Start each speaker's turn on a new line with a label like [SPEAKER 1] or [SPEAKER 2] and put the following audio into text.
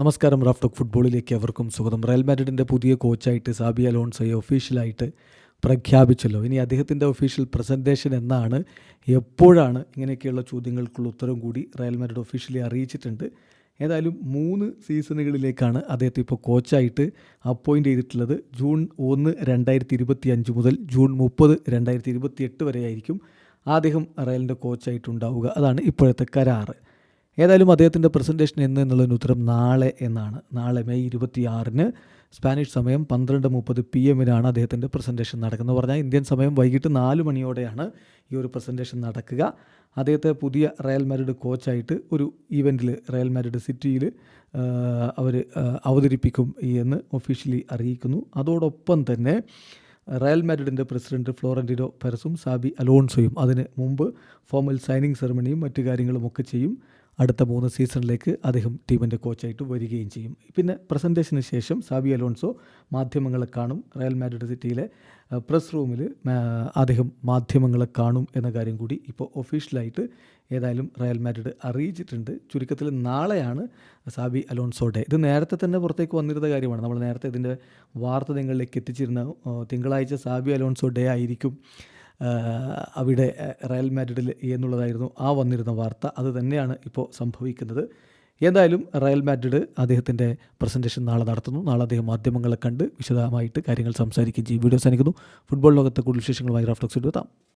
[SPEAKER 1] നമസ്കാരം റാഫ്റ്റോക് ഫുട്ബോളിലേക്ക് അവർക്കും സ്വാഗതം. റയൽ മാഡ്രിഡിന്റെ പുതിയ കോച്ചായിട്ട് സാബി അലോൺസയെ ഒഫീഷ്യലായിട്ട് പ്രഖ്യാപിച്ചല്ലോ. ഇനി അദ്ദേഹത്തിന്റെ ഒഫീഷ്യൽ പ്രസന്റേഷൻ എന്നാണ് എപ്പോഴാണ് ഇങ്ങനെയൊക്കെയുള്ള ചോദ്യങ്ങൾക്കുള്ള ഉത്തരം കൂടി റയൽ മാഡ്രിഡ് ഒഫീഷ്യലി അറിയിച്ചിട്ടുണ്ട്. ഏതായാലും മൂന്ന് സീസണുകളിലേക്കാണ് അദ്ദേഹത്തെ ഇപ്പോൾ കോച്ചായിട്ട് അപ്പോയിന്റ് ചെയ്തിട്ടുള്ളത്. ജൂൺ ഒന്ന് രണ്ടായിരത്തി ഇരുപത്തി അഞ്ച് മുതൽ ജൂൺ മുപ്പത് രണ്ടായിരത്തി ഇരുപത്തി എട്ട് വരെയായിരിക്കും അദ്ദേഹം റയലിന്റെ കോച്ചായിട്ടുണ്ടാവുക. അതാണ് ഇപ്പോഴത്തെ കരാറ്. ഏതായാലും അദ്ദേഹത്തിന്റെ പ്രസന്റേഷൻ എന്ന് എന്നുള്ളതിന് ഉത്തരം നാളെ എന്നാണ്. നാളെ മെയ് ഇരുപത്തിയാറിന് സ്പാനിഷ് സമയം പന്ത്രണ്ട് മുപ്പത് പി എമ്മിനാണ് അദ്ദേഹത്തിന്റെ പ്രസന്റേഷൻ നടക്കുന്നത്. പറഞ്ഞാൽ ഇന്ത്യൻ സമയം വൈകിട്ട് നാല് മണിയോടെയാണ് ഈ ഒരു പ്രസന്റേഷൻ നടക്കുക. അദ്ദേഹത്തെ പുതിയ റയൽ മാരിഡ് കോച്ചായിട്ട് ഒരു ഈവന്റിൽ റയൽ മാരിഡ് സിറ്റിയിൽ അവർ അവതരിപ്പിക്കും എന്ന് ഒഫീഷ്യലി അറിയിക്കുന്നു. അതോടൊപ്പം തന്നെ റയൽ മാഡ്രിഡിന്റെ പ്രസിഡന്റ് ഫ്ലോറന്റിനോ പെരസും സാബി അലോൺസോയും അതിന് മുമ്പ് ഫോമൽ സൈനിങ് സെറമണിയും മറ്റു കാര്യങ്ങളും ഒക്കെ ചെയ്യും. അടുത്ത മൂന്ന് സീസണിലേക്ക് അദ്ദേഹം ടീമിന്റെ കോച്ചായിട്ട് വരികയും ചെയ്യും. പിന്നെ പ്രസന്റേഷന് ശേഷം സാബി അലോൺസോ മാധ്യമങ്ങളെ കാണും. റയൽ മാഡ്രിഡ് സിറ്റിയിലെ പ്രസ് റൂമിൽ അദ്ദേഹം മാധ്യമങ്ങളെ കാണും എന്ന കാര്യം കൂടി ഇപ്പോൾ ഒഫീഷ്യലായിട്ട് ഏതായാലും റയൽ മാഡ്രിഡ് അറിയിച്ചിട്ടുണ്ട്. ചുരുക്കത്തിൽ നാളെയാണ് സാബി അലോൺസോ ഡേ ഇത് നേരത്തെ തന്നെ പുറത്തേക്ക് വന്നിരുന്ന കാര്യമാണ്. നമ്മൾ നേരത്തെ ഇതിന്റെ വാർത്ത നിങ്ങളിലേക്ക് എത്തിച്ചിരുന്ന തിങ്കളാഴ്ച സാബി അലോൺസോ ഡേ ആയിരിക്കും. അവിടെ റയൽ മാഡ്രിഡിൽ എന്നുള്ളതായിരുന്നു ആ വന്നിരുന്ന വാർത്ത. അത് തന്നെയാണ് ഇപ്പോൾ സംഭവിക്കുന്നത്. എന്തായാലും റയൽ മാഡ്രിഡ് അദ്ദേഹത്തിന്റെ പ്രസന്റേഷൻ നാളെ നടത്തുന്നു. നാളെ അദ്ദേഹം മാധ്യമങ്ങളെ കണ്ട് വിശദമായിട്ട് കാര്യങ്ങൾ സംസാരിക്കുകയും ചെയ്യും. വീഡിയോ സാധിക്കുന്നു ഫുട്ബോൾ ലോകത്തെ കൂടുതൽ വിശേഷങ്ങളുമായി റാഫ്റ്റോക്സ് എത്താം.